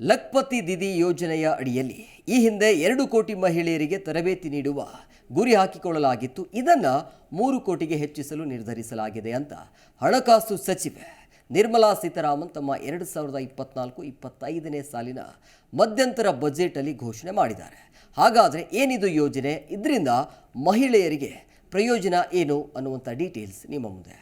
ಲಕ್ಪತಿ DD ಯೋಜನೆಯ ಅಡಿಯಲ್ಲಿ ಈ ಹಿಂದೆ ಎರಡು ಕೋಟಿ ಮಹಿಳೆಯರಿಗೆ ತರಬೇತಿ ನೀಡುವ ಗುರಿ ಹಾಕಿಕೊಳ್ಳಲಾಗಿತ್ತು. ಇದನ್ನು ಮೂರು ಕೋಟಿಗೆ ಹೆಚ್ಚಿಸಲು ನಿರ್ಧರಿಸಲಾಗಿದೆ ಅಂತ ಹಣಕಾಸು ಸಚಿವೆ ನಿರ್ಮಲಾ ಸೀತಾರಾಮನ್ ತಮ್ಮ ಎರಡು ಸಾವಿರದ ಇಪ್ಪತ್ನಾಲ್ಕು ಇಪ್ಪತ್ತೈದನೇ ಸಾಲಿನ ಮಧ್ಯಂತರ ಬಜೆಟಲ್ಲಿ ಘೋಷಣೆ ಮಾಡಿದ್ದಾರೆ. ಹಾಗಾದರೆ ಏನಿದು ಯೋಜನೆ? ಇದರಿಂದ ಮಹಿಳೆಯರಿಗೆ ಪ್ರಯೋಜನ ಏನು ಅನ್ನುವಂಥ ಡೀಟೇಲ್ಸ್ ನಿಮ್ಮ ಮುಂದೆ.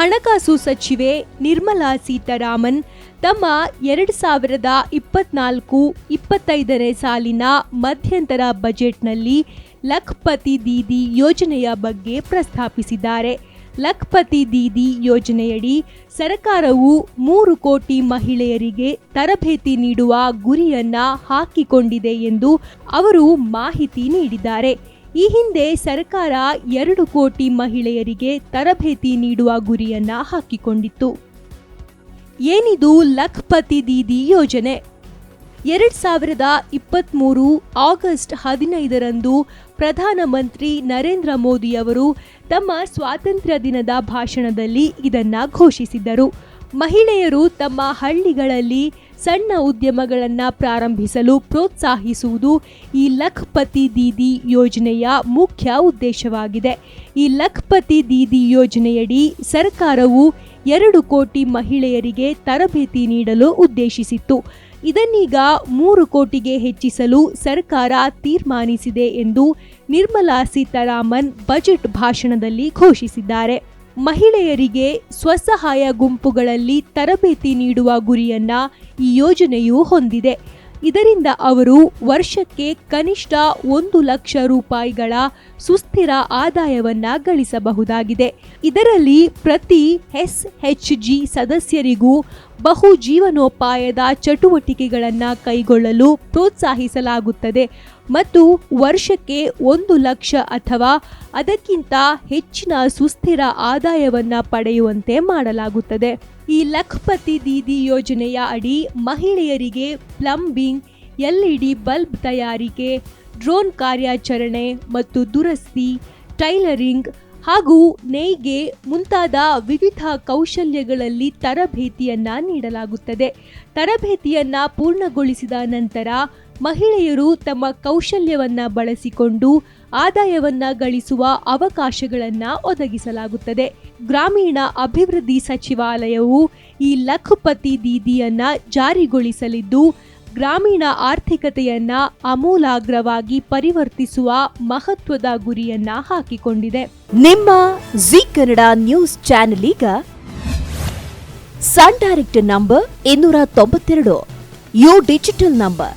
ಹಣಕಾಸು ಸಚಿವೆ ನಿರ್ಮಲಾ ಸೀತಾರಾಮನ್ ತಮ್ಮ ಎರಡು ಸಾವಿರದ ಇಪ್ಪತ್ನಾಲ್ಕು ಇಪ್ಪತ್ತೈದನೇ ಸಾಲಿನ ಮಧ್ಯಂತರ ಬಜೆಟ್ನಲ್ಲಿ ಲಖ್ಪತಿ ದೀದಿ ಯೋಜನೆಯ ಬಗ್ಗೆ ಪ್ರಸ್ತಾಪಿಸಿದ್ದಾರೆ. ಲಖ್ಪತಿ ದೀದಿ ಯೋಜನೆಯಡಿ ಸರ್ಕಾರವು ಮೂರು ಕೋಟಿ ಮಹಿಳೆಯರಿಗೆ ತರಬೇತಿ ನೀಡುವ ಗುರಿಯನ್ನ ಹಾಕಿಕೊಂಡಿದೆ ಎಂದು ಅವರು ಮಾಹಿತಿ ನೀಡಿದ್ದಾರೆ. ಈ ಹಿಂದೆ ಸರ್ಕಾರ ಎರಡು ಕೋಟಿ ಮಹಿಳೆಯರಿಗೆ ತರಬೇತಿ ನೀಡುವ ಗುರಿಯನ್ನ ಹಾಕಿಕೊಂಡಿತ್ತು. ಏನಿದು ಲಖ್ಪತಿ ದೀದಿ ಯೋಜನೆ? ಎರಡ್ ಸಾವಿರದ ಇಪ್ಪತ್ತ್ಮೂರು ಆಗಸ್ಟ್ ಹದಿನೈದರಂದು ಪ್ರಧಾನಮಂತ್ರಿ ನರೇಂದ್ರ ಮೋದಿಯವರು ತಮ್ಮ ಸ್ವಾತಂತ್ರ್ಯ ದಿನದ ಭಾಷಣದಲ್ಲಿ ಇದನ್ನು ಘೋಷಿಸಿದ್ದರು. ಮಹಿಳೆಯರು ತಮ್ಮ ಹಳ್ಳಿಗಳಲ್ಲಿ ಸಣ್ಣ ಉದ್ಯಮಗಳನ್ನು ಪ್ರಾರಂಭಿಸಲು ಪ್ರೋತ್ಸಾಹಿಸುವುದು ಈ ಲಖ್ಪತಿ ದೀದಿ ಯೋಜನೆಯ ಮುಖ್ಯ ಉದ್ದೇಶವಾಗಿದೆ. ಈ ಲಖ್ಪತಿ ದೀದಿ ಯೋಜನೆಯಡಿ ಸರ್ಕಾರವು ಎರಡು ಕೋಟಿ ಮಹಿಳೆಯರಿಗೆ ತರಬೇತಿ ನೀಡಲು ಉದ್ದೇಶಿಸಿತ್ತು. ಇದನ್ನೀಗ ಮೂರು ಕೋಟಿಗೆ ಹೆಚ್ಚಿಸಲು ಸರ್ಕಾರ ತೀರ್ಮಾನಿಸಿದೆ ಎಂದು ನಿರ್ಮಲಾ ಸೀತಾರಾಮನ್ ಬಜೆಟ್ ಭಾಷಣದಲ್ಲಿ ಘೋಷಿಸಿದ್ದಾರೆ. ಮಹಿಳೆಯರಿಗೆ ಸ್ವಸಹಾಯ ಗುಂಪುಗಳಲ್ಲಿ ತರಬೇತಿ ನೀಡುವ ಗುರಿಯನ್ನ ಈ ಯೋಜನೆಯು ಹೊಂದಿದೆ. ಇದರಿಂದ ಅವರು ವರ್ಷಕ್ಕೆ ಕನಿಷ್ಠ ಒಂದು ಲಕ್ಷ ರೂಪಾಯಿಗಳ ಸುಸ್ಥಿರ ಆದಾಯವನ್ನ ಗಳಿಸಬಹುದಾಗಿದೆ. ಇದರಲ್ಲಿ ಪ್ರತಿ ಎಸ್ ಎಚ್ ಜಿ ಸದಸ್ಯರಿಗೂ ಬಹು ಜೀವನೋಪಾಯದ ಚಟುವಟಿಕೆಗಳನ್ನು ಕೈಗೊಳ್ಳಲು ಪ್ರೋತ್ಸಾಹಿಸಲಾಗುತ್ತದೆ. ಮತ್ತು ವರ್ಷಕ್ಕೆ ಒಂದು ಲಕ್ಷ ಅಥವಾ ಅದಕ್ಕಿಂತ ಹೆಚ್ಚಿನ ಸುಸ್ಥಿರ ಆದಾಯವನ್ನು ಪಡೆಯುವಂತೆ ಮಾಡಲಾಗುತ್ತದೆ. ಈ ಲಖ್ಪತಿ ದೀದಿ ಯೋಜನೆಯ ಅಡಿ ಮಹಿಳೆಯರಿಗೆ ಪ್ಲಂಬಿಂಗ್, ಎಲ್ಇಡಿ ಬಲ್ಬ್ ತಯಾರಿಕೆ, ಡ್ರೋನ್ ಕಾರ್ಯಾಚರಣೆ ಮತ್ತು ದುರಸ್ತಿ, ಟೈಲರಿಂಗ್ ಹಾಗೂ ನೇಯ್ಗೆ ಮುಂತಾದ ವಿವಿಧ ಕೌಶಲ್ಯಗಳಲ್ಲಿ ತರಬೇತಿಯನ್ನು ನೀಡಲಾಗುತ್ತದೆ. ತರಬೇತಿಯನ್ನು ಪೂರ್ಣಗೊಳಿಸಿದ ನಂತರ ಮಹಿಳೆಯರು ತಮ್ಮ ಕೌಶಲ್ಯವನ್ನ ಬಳಸಿಕೊಂಡು ಆದಾಯವನ್ನ ಗಳಿಸುವ ಅವಕಾಶಗಳನ್ನ ಒದಗಿಸಲಾಗುತ್ತದೆ. ಗ್ರಾಮೀಣ ಅಭಿವೃದ್ಧಿ ಸಚಿವಾಲಯವು ಈ ಲಖಪತಿ ದೀದಿಯನ್ನ ಜಾರಿಗೊಳಿಸಲಿದ್ದು, ಗ್ರಾಮೀಣ ಆರ್ಥಿಕತೆಯನ್ನು ಅಮೂಲಾಗ್ರವಾಗಿ ಪರಿವರ್ತಿಸುವ ಮಹತ್ವದ ಗುರಿಯನ್ನ ಹಾಕಿಕೊಂಡಿದೆ. ನಿಮ್ಮ ಜಿ ಕನ್ನಡ ನ್ಯೂಸ್ ಚಾನೆಲ್ ಈಗ ಸನ್ ಡೈರೆಕ್ಟ್ ನಂಬರ್ ಇನ್ನೂರ ತೊಂಬತ್ತೆರಡು, ಯು ಡಿಜಿಟಲ್ ನಂಬರ್.